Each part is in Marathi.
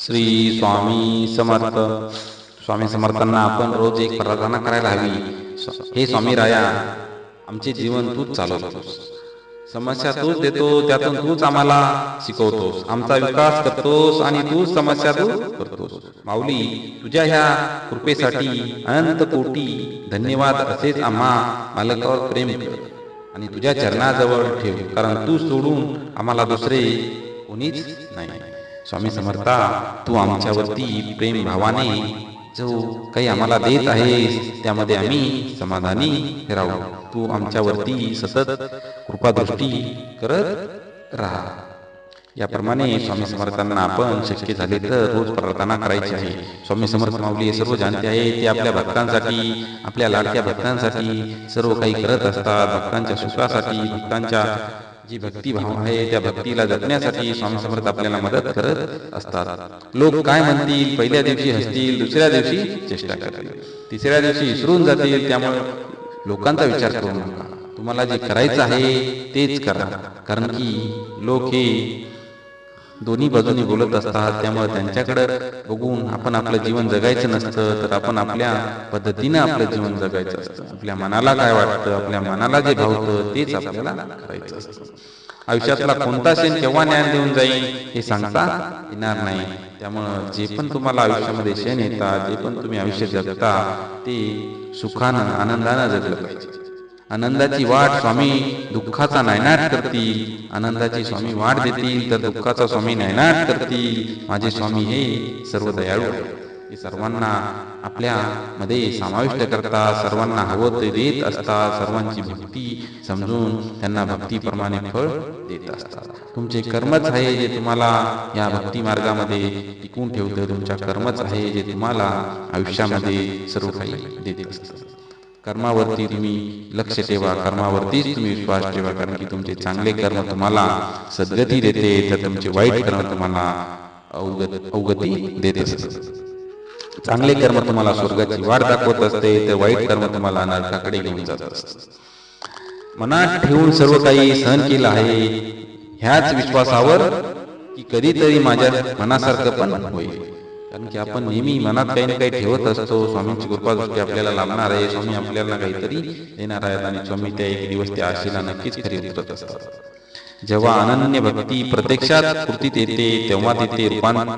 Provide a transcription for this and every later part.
श्री स्वामी समर्थ. स्वामी समर्थांना आपण रोज एक प्रार्थना करायला हवी. हे स्वामी राया आमचे जीवन तूच चालवतोस समस्या तूच देतो त्यातून तूच आम्हाला शिकवतोस आमचा विकास करतोस आणि तूच समस्या तू करतोस. माऊली तुझ्या ह्या कृपेसाठी अनंत कोटी धन्यवाद असेच आम्हा मालकावर प्रेम कर आणि तुझ्या चरणाजवळ ठेव. कारण तू सोडून आम्हाला दुसरे कोणीच नाही. स्वामी समर्था तू आमच्यावरती प्रेम भावाने जो काही आम्हाला देत आहेस त्यामध्ये आम्ही समाधानी राहू. तू आमच्यावरती सतत कृपादृष्टी करत राहा. याप्रमाणे स्वामी समर्थांना आपण शक्य झाले तर रोज प्रार्थना करायची आहे. स्वामी समर्थ माऊली हे सर्व जाणते आहे ते आपल्या भक्तांसाठी आपल्या लाडक्या भक्तांसाठी सर्व काही करत असतात. भक्तांच्या सुखासाठी भक्तांच्या जी भक्तिभाव आहे त्या भक्तीला जपण्यासाठी स्वामी समर्थ आपल्याला मदत करत असतात. लोक काय म्हणतील? पहिल्या दिवशी हसतील दुसऱ्या दिवशी चेष्टा करतील. तिसऱ्या दिवशी विसरून जातील त्यामुळे लोकांचा विचार करू नका. तुम्हाला जे करायचं आहे तेच करा. कारण की लोक हे दोन्ही बाजूनी बोलत असतात त्यामुळे त्यांच्याकडे बघून आपण आपलं जीवन जगायचं नसतं तर आपण आपल्या पद्धतीनं आपलं जीवन जगायचं असतं. आपल्या मनाला काय वाटतं आपल्या मनाला जे भावतं तेच आपल्याला करायचं असतं. आयुष्यातला कोणता क्षण केव्हा ज्ञान देऊन जाईल हे सांगता येणार नाही. त्यामुळं जे पण तुम्हाला आयुष्यामध्ये क्षण येतात जे पण तुम्ही आयुष्य जगता ते सुखानं आनंदानं जगलं पाहिजे. आनंदाची वाट स्वामी दुःखाचा नायनाट करतील. आनंदाची स्वामी वाट देतील तर दुःखाचा स्वामी नायनाट करतील. माझे स्वामी हे सर्व दयाळू. हे सर्वांना आपल्या मध्ये समाविष्ट करतात सर्वांना हवं ते देत असतात. सर्वांची भक्ती समजून त्यांना भक्तीप्रमाणे फळ देत असतात. तुमचे कर्मच आहे जे तुम्हाला या भक्ती मार्गामध्ये टिकून ठेवतं. तुमच्या कर्मच आहे जे तुम्हाला आयुष्यामध्ये सर्व काही देत असतं कर्मावरती तुम्ही लक्ष ठेवा. कर्मावरतीच तुम्ही विश्वास ठेवा. कारण की तुमचे चांगले कर्म तुम्हाला सद्गती देते तर तुमचे वाईट कर्म तुम्हाला अवगत अवगती देत असते चांगले कर्म तुम्हाला स्वर्गाची वाट दाखवत असते तर वाईट कर्म तुम्हाला नरकाकडे घेऊन जात असते मनात ठेवून सर्व काही सहन केलं आहे ह्याच विश्वासावर की कधीतरी माझ्या मनासारखं पण होईल. कारण की आपण नेहमी मनात काही ना काही ठेवत असतो. स्वामींची कृपा दृष्टी आपल्याला लाभणार आहे. स्वामी आपल्याला काहीतरी देणार आहेत आणि स्वामी त्या एक दिवस त्या आशेला नक्कीच खरी उतरत असतात. जेव्हा अनन्य भक्ती प्रत्यक्षात कृतीत येते तेव्हा तिथे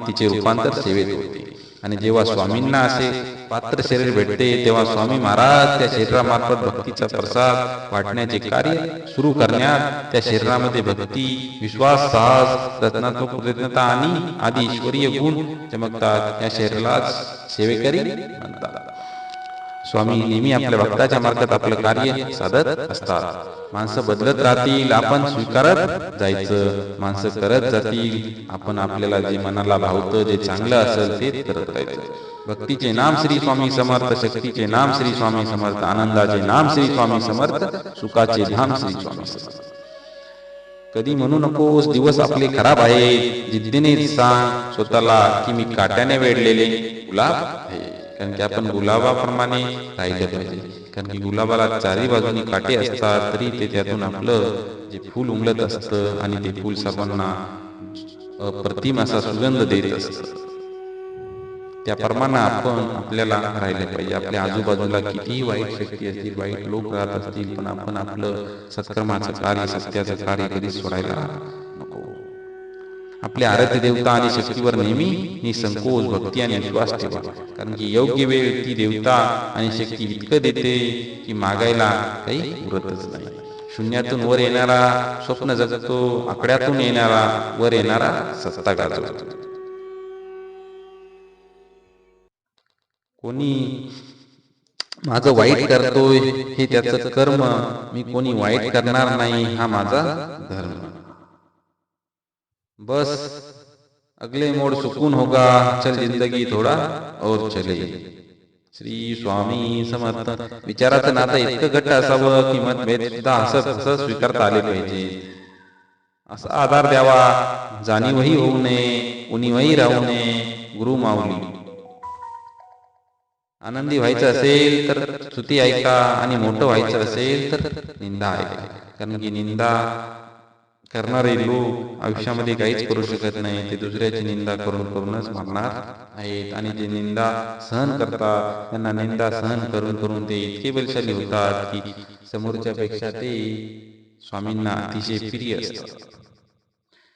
तिचे रूपांतर सेवेत होते. आणि जेव्हा स्वामींना असे पात्र शरीर भेटते तेव्हा स्वामी महाराज त्या शरीरामार्फत भक्तीचा प्रसाद वाटण्याचे कार्य सुरू करण्यात त्या शरीरामध्ये भक्ती विश्वास साहस रत्नात्मक कृतज्ञता आणि आदी ईश्वरीय गुण चमकतात. त्या शरीरालाच सेवेकरी म्हणतात. स्वामी नेहमी आपल्या भक्ताच्या मार्गात आपलं कार्य साधत असतात. माणसं बदलत राहतील आपण स्वीकारत जायचं. माणसं करत जातील आपण आपल्याला जे मनाला भावतं जे चांगलं असेल ते करत राहायचं. भक्तीचे नाम श्री स्वामी समर्थ शक्तीचे नाम श्री स्वामी समर्थ आनंदाचे नाम श्री स्वामी समर्थ सुखाचे धाम श्री स्वामी समर्थ. कधी म्हणू नकोस दिवस आपले खराब आहे जिद्दीने सांग स्वतःला की मी काट्याने वेढलेले. गुलाब आहे. कारण की आपण गुलाबाप्रमाणे राहिले पाहिजे. कारण की गुलाबाला चारी बाजूनी काटे असतात तरी ते त्यातून आपलं जे फूल उमलत असतं आणि ते फूल सर्वांना अप्रतिम असा सुगंध देत असतं. त्याप्रमाणे आपण आपल्याला राहिले पाहिजे. आपल्या आजूबाजूला कितीही वाईट शक्ती असतील वाईट लोक राहत असतील पण आपण आपलं सत्कर्माचं कार्य सत्याचं कार्य कधीच सोडायला आपले आराध्य देवता आणि शक्तीवर नेहमी निसंकोच भक्ती आणि विश्वास ठेवा. कारण की योग्य वेळ ती देवता आणि शक्ती इतकं देते की मागायला काही उरतच नाही. शून्यातून वर येणारा स्वप्न जगतो आकड्यातून येणारा वर येणारा सत्ता गाजवतो. कोणी माझं वाईट करतोय हे त्याचं कर्म मी कोणी वाईट करणार नाही हा माझा धर्म. बस अगले मोड सुकून होगा चल जिंदगी थोडा और चले। श्री स्वामी समर्थ विचाराचं नातं इतकं घट्ट असावं की मतभेद सुद्धा हसत हसत स्वीकारता आले पाहिजे. असा आधार द्यावा जाणीवही होऊ नये उणीवही राहू नये गुरु माऊली. आनंदी व्हायचं असेल तर स्तुती ऐका आणि मोठं व्हायचं असेल तर निंदा ऐका. कारण की निंदा करणारे लोक आयुष्यामध्ये काहीच करू शकत नाही. ते दुसऱ्याची निंदा करून करूनच मरणार आहेत. आणि जे निंदा सहन करतात त्यांना निंदा सहन करून करून ते इतके बलशाली होतात की समोरच्या पेक्षा ते स्वामींना अतिशय प्रिय असतात.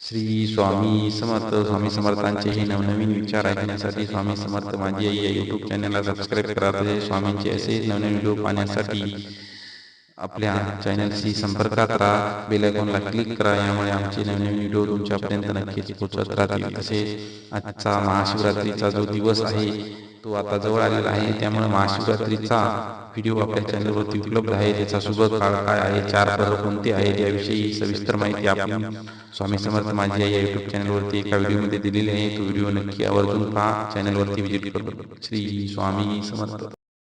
श्री स्वामी समर्थ स्वामी समर्थांचे हे नवनवीन विचार ऐकण्यासाठी स्वामी समर्थ माझी आई या युट्यूब चॅनलला सबस्क्राईब करा. तसेच स्वामींचे असे नवनवीन व्हिडिओ पाहण्यासाठी आपल्या चॅनलशी संपर्कात करा बेलायकॉनला क्लिक करा. यामुळे आमचे नवीन व्हिडिओ तुमच्यापर्यंत नक्कीच पोहोचत राहतील. तसेच आजचा महाशिवरात्रीचा जो दिवस आहे तो आता जवळ आलेला आहे. त्यामुळे महाशिवरात्रीचा व्हिडिओ आपल्या चॅनलवरती उपलब्ध आहे. त्याचा शुभ काळ काय आहे? चार पर्व कोणते आहेत? याविषयी सविस्तर माहिती आपण स्वामी समर्थ माझी या युट्यूब चॅनलवरती एका व्हिडिओमध्ये दिलेली आहे. तो व्हिडिओ नक्की आवर्जून पहा. चॅनलवरती व्हिजिट करू श्री स्वामी समर्थ.